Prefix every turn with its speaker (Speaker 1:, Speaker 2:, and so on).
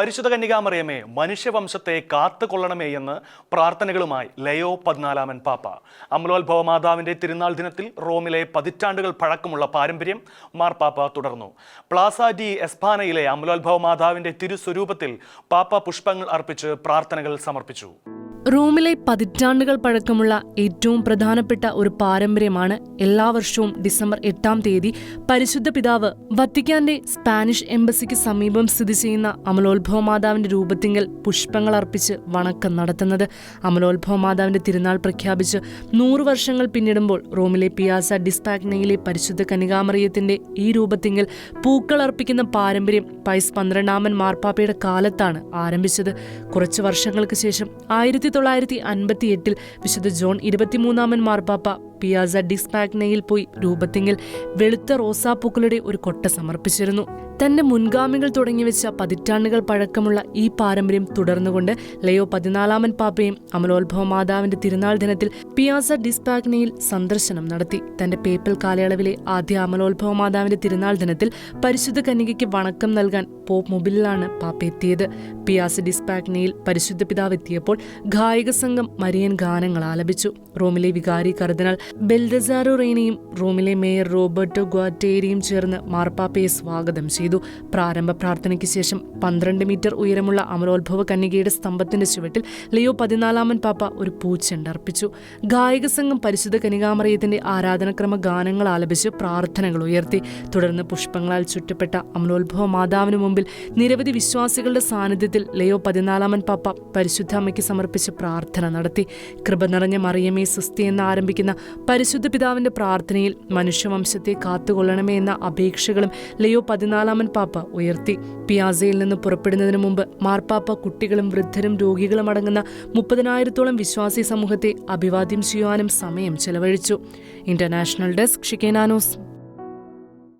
Speaker 1: പരിശുദ്ധ കന്യകാമറിയമേ മനുഷ്യവംശത്തെ കാത്തുകൊള്ളണമേ എന്ന് പ്രാർത്ഥനകളുമായി ലയോ പതിനാലാമൻ പാപ്പ. അമലോത്ഭവ മാതാവിന്റെ തിരുനാൾ ദിനത്തിൽ റോമിലെ പതിറ്റാണ്ടുകൾ പഴക്കമുള്ള പാരമ്പര്യം മാർപ്പാപ്പ തുടർന്നു. പ്ലാസ ഡി എസ്പാനയിലെ അമലോത്ഭവ മാതാവിന്റെ തിരുസ്വരൂപത്തിൽ പാപ്പ പുഷ്പങ്ങൾ അർപ്പിച്ച് പ്രാർത്ഥനകൾ സമർപ്പിച്ചു.
Speaker 2: റോമിലെ പതിറ്റാണ്ടുകൾ പഴക്കമുള്ള ഏറ്റവും പ്രധാനപ്പെട്ട ഒരു പാരമ്പര്യമാണ് എല്ലാ വർഷവും ഡിസംബർ എട്ടാം തീയതി പരിശുദ്ധ പിതാവ് വത്തിക്കാന്റെ സ്പാനിഷ് എംബസിക്ക് സമീപം സ്ഥിതി ചെയ്യുന്ന അമലോത്ഭവ മാതാവിന്റെ രൂപത്തിങ്കൽ പുഷ്പങ്ങൾ അർപ്പിച്ച് വണക്കം നടത്തുന്നത്. അമലോത്ഭവ മാതാവിന്റെ തിരുനാൾ പ്രഖ്യാപിച്ച് നൂറു വർഷങ്ങൾ പിന്നിടുമ്പോൾ റോമിലെ പിയാസ ഡിസ്പാഗ്നയിലെ പരിശുദ്ധ കനികാമറിയത്തിന്റെ ഈ രൂപത്തിങ്കൽ പൂക്കൾ അർപ്പിക്കുന്ന പാരമ്പര്യം പൈസ് പന്ത്രണ്ടാമൻ മാർപ്പാപ്പയുടെ കാലത്താണ് ആരംഭിച്ചത്. കുറച്ച് വർഷങ്ങൾക്ക് ശേഷം ആയിരത്തി തൊള്ളായിരത്തി അൻപത്തി എട്ടിൽ വിശുദ്ധ ജോൺ ഇരുപത്തിമൂന്നാമൻ മാർപ്പാപ്പ പിയാസ ഡിസ്പാഗ്നയിൽ പോയി രൂപത്തിങ്കിൽ വെളുത്ത റോസാപ്പൂക്കളുടെ ഒരു കൊട്ട സമർപ്പിച്ചിരുന്നു. തന്റെ മുൻഗാമികൾ തുടങ്ങിവെച്ച പതിറ്റാണ്ടുകൾ പഴക്കമുള്ള ഈ പാരമ്പര്യം തുടർന്നുകൊണ്ട് ലയോ പതിനാലാമൻ പാപ്പയും അമലോത്ഭവ മാതാവിന്റെ തിരുനാൾ ദിനത്തിൽ പിയാസ ഡിസ്പാഗ്നയിൽ സന്ദർശനം നടത്തി. തന്റെ പേപ്പൽ കാലയളവിലെ ആദ്യ അമലോത്ഭവ മാതാവിന്റെ തിരുനാൾ ദിനത്തിൽ പരിശുദ്ധ കന്യകയ്ക്ക് വണക്കം നൽകാൻ പോപ്പ് മൊബിലിലാണ് പാപ്പ എത്തിയത്. പിയാസ ഡിസ്പാഗ്നയിൽ പരിശുദ്ധ പിതാവ് എത്തിയപ്പോൾ ഗായക സംഘം മരിയൻ ഗാനങ്ങൾ ആലപിച്ചു. റോമിലെ വികാരി കർദിനാൾ ബെൽദസാറോ റെയ്നയും റോമിലെ മേയർ റോബർട്ടോ ഗ്വാറ്റേരിയും ചേർന്ന് മാർപ്പാപ്പയെ സ്വാഗതം ചെയ്തു. പ്രാരംഭ പ്രാർത്ഥനയ്ക്ക് ശേഷം പന്ത്രണ്ട് മീറ്റർ ഉയരമുള്ള അമരോത്ഭവ കന്യകയുടെ സ്തംഭത്തിന്റെ ചുവട്ടിൽ ലിയോ പതിനാലാമൻ പാപ്പ ഒരു പൂച്ചെണ്ട് അർപ്പിച്ചു. ഗായക സംഘം പരിശുദ്ധ കനികാമറിയത്തിന്റെ ആരാധനക്രമ ഗാനങ്ങൾ ആലപിച്ച് പ്രാർത്ഥനകൾ ഉയർത്തി. തുടർന്ന് പുഷ്പങ്ങളാൽ ചുറ്റപ്പെട്ട അമലോത്ഭവ മാതാവിനു മുമ്പിൽ നിരവധി വിശ്വാസികളുടെ സാന്നിധ്യത്തിൽ ലയോ പതിനാലാമൻ പാപ്പ പരിശുദ്ധ അമ്മയ്ക്ക് സമർപ്പിച്ച് പ്രാർത്ഥന നടത്തി. കൃപ നിറഞ്ഞ മറിയമേ സുസ്തി എന്ന് ആരംഭിക്കുന്ന പരിശുദ്ധ പിതാവിന്റെ പ്രാർത്ഥനയിൽ മനുഷ്യവംശത്തെ കാത്തുകൊള്ളണമേ എന്ന അപേക്ഷകളും ലയോ പതിനാലാമൻ പാപ്പ ഉയർത്തി. പിയാസയിൽ നിന്ന് പുറപ്പെടുന്നതിന് മുമ്പ് മാർപ്പാപ്പ കുട്ടികളും വൃദ്ധരും രോഗികളും അടങ്ങുന്ന മുപ്പതിനായിരത്തോളം വിശ്വാസി സമൂഹത്തെ അഭിവാദ്യം ചെയ്യുവാനും സമയം ചെലവഴിച്ചു. International desk ഷിക്കേനാനോസ്